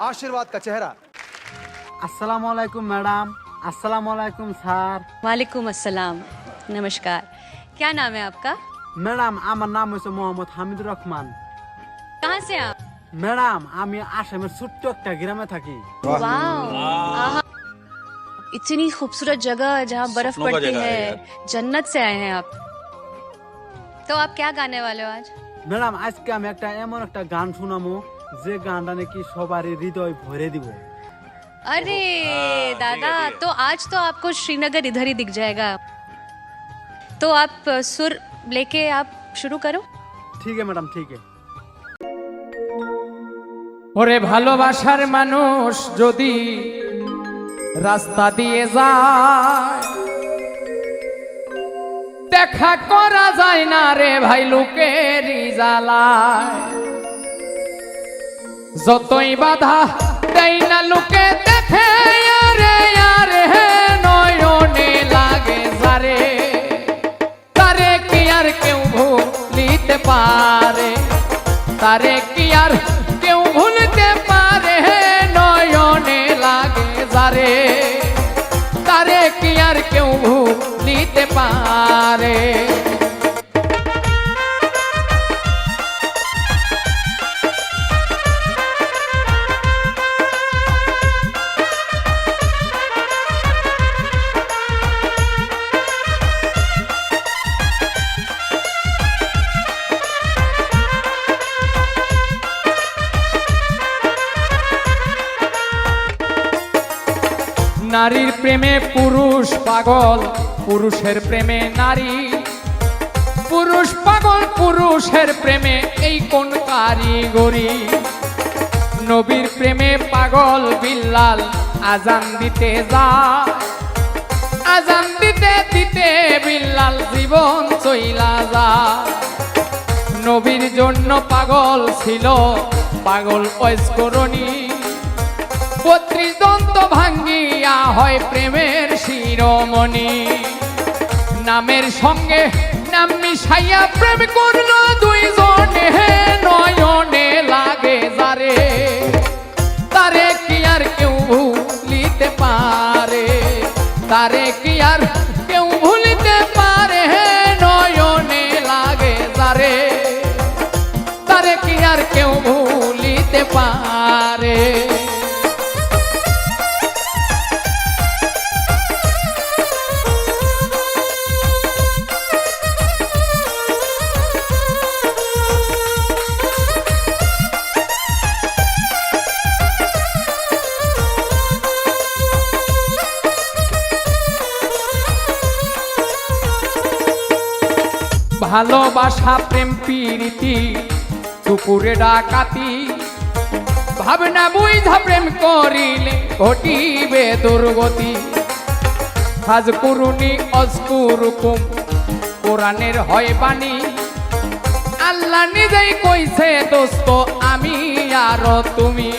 आशीर्वाद का चेहरा আসসালামু আলাইকুম ম্যাডাম আসসালামু আলাইকুম স্যার वालेकुम अस्सलाम नमस्कार क्या नाम है आपका ম্যাডাম আমার নাম হচ্ছে মোহাম্মদ হামিদুর রহমান कहाँ से आप ম্যাডাম আমি আসামের ছোট্ট একটা গ্রামে থাকি वाओ आहा। इतनी खूबसूरत जगह जहाँ बर्फ सपनों का पड़ती जगह है है जन्नत से आए हैं आप तो आप क्या गाने वाले हो आज ম্যাডাম আজকে আমি একটা এমন একটা গান শোনামো যে গানটা নাকি সবারই হৃদয় ভরে দিব अरे हाँ, दादा ठीक है, ठीक है। तो आज तो आपको श्रीनगर इधर ही दिख जाएगा तो आप अ, सुर लेके आप शुरू करो ঠিক আছে ম্যাডাম ঠিক আছে ওরে ভালোবাসার মানুষ যদি রাস্তা দিয়ে যায় দেখা করা যায় না রে ভাই লোকের জ্বালায় যতই বাধা দেয় না লোকে দেখে, আরে আরে, নয়নে লাগে যারে তারে কি আর কেউ ভুলিতে পারে? তারে কি আর কেউ ভুলতে পারে? নয়নে লাগে যারে তারে কি আর কেউ ভুলিতে পারে? নারীর প্রেমে পুরুষ পাগল, পুরুষের প্রেমে নারী। পুরুষ পাগল, পুরুষের প্রেমে এই কোন কারিগরি? নবীর প্রেমে পাগল বিল্লাল, আজান দিতে যায় আজান দিতে দিতে বিল্লাল জীবন চইলা যায় নবীর জন্য পাগল ছিল পাগল ঐস্করণী। বত্রিশ দন্ত ভাঙ্গিয়া হয় প্রেমের শিরোমণি। নামের সঙ্গে নাম মিশাইয়া প্রেম দুই দুইজনে, নয়নে লাগে যারে। তারে কি আর কেউ ভুলিতে পারে? তারে কি আর ভালোবাসা, প্রেম, প্রীতি, কুকুরে ডাকাতি। ভাবনা, বুঝা, প্রেম করিলে ঘটিবে দুর্গতি। হাজ করুনি অস্কুরুকুম কোরআনের হয় বাণী। আল্লাহ নিজেই কইছে, দোস্ত, আমি আর তুমি।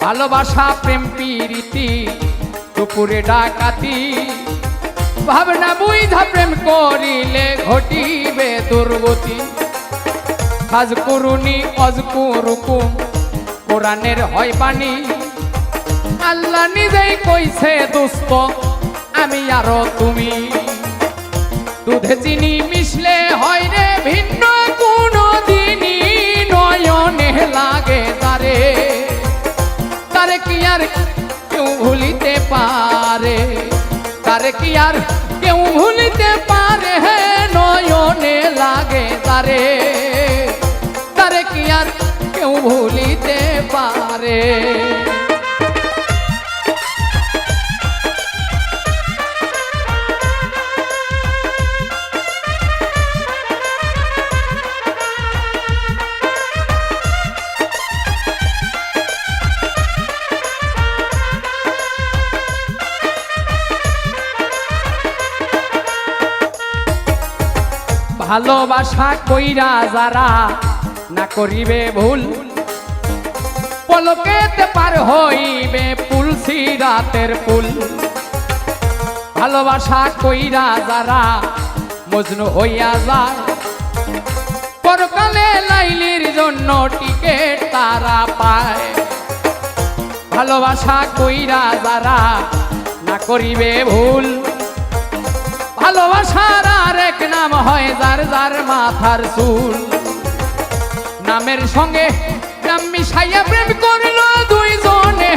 ভালোবাসা, প্রেম, প্রীতি দুপুরে ডাকাতি। ভাবনা বুঝা প্রেম করিলে ঘটিবে দুর্গতি। কাজ করুনি অজকুরুকুম কোরআনের হয় বাণী। আল্লাহ নিজেই কইছে, দুস্ত, আমি আরও তুমি। দুধে চিনি মিশলে হয় রে ভিন্ন তারে কি আর কেউ ভুলিতে পারে হে নয়নে লাগে তারে তারে কি আর কেউ ভুলিতে পারে ভালোবাসা কইরা যারা না করিবে ভুল, পলকেতে পার হইবে পুল রাতের পুল ভালোবাসা কইরা যারা মজনু হইয়া যায়, পরকালে লাইলির জন্য টিকেট তারা পায়। ভালোবাসা কইরা যারা না করিবে ভুল ভালোবাসার আর এক নাম হয় যার যার মাথার চুল। নামের সঙ্গে নাম মিশাইয়া প্রেম করল দুইজনে,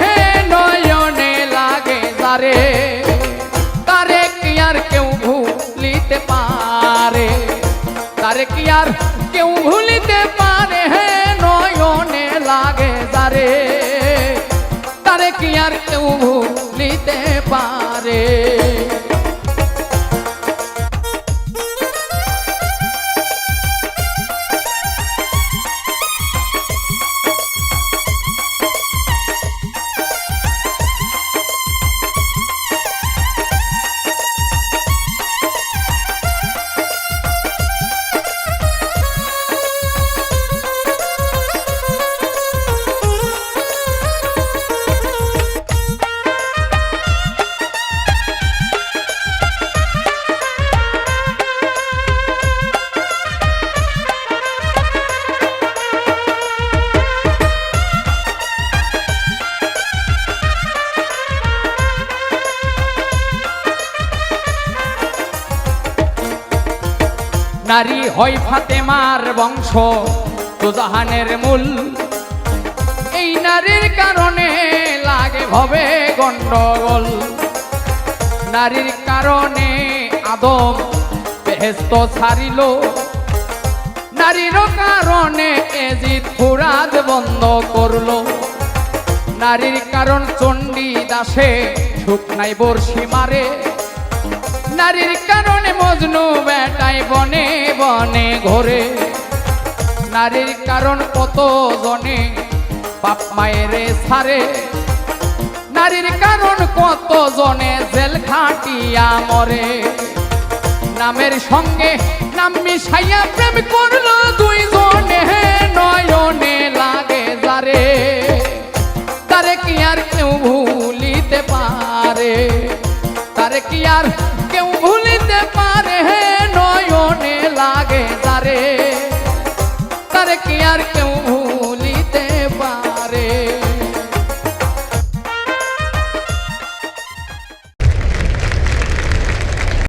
নয়নে লাগে যারে। তারে কি আর কেউ ভুলিতে পারে? তারে কি আর কেউ ভুলিতে পারে? হে নয়নে লাগে যারে। তারে কি আর কেউ নারী হয় ফাতেমার বংশ তো জাহানের মূল। এই নারীর কারণে লাগে ভবে গন্ডগোল। নারীর কারণে আদম বেহেস্ত ছাড়িল। নারীর কারণে এজিদ ফুরাদ বন্ধ করল। নারীর কারণ চণ্ডী দাসে শুকনাই বর্ষি মারে। নারীর কারণে মজনু বেটাই বনে বনে ঘরে। নারীর কারণ কত জনে বাপ মায়েরে সারে? নারীর কারণ কত জনে জেল খাটিয়া মরে? নামের সঙ্গে নাম মিশাইয়া প্রেম করল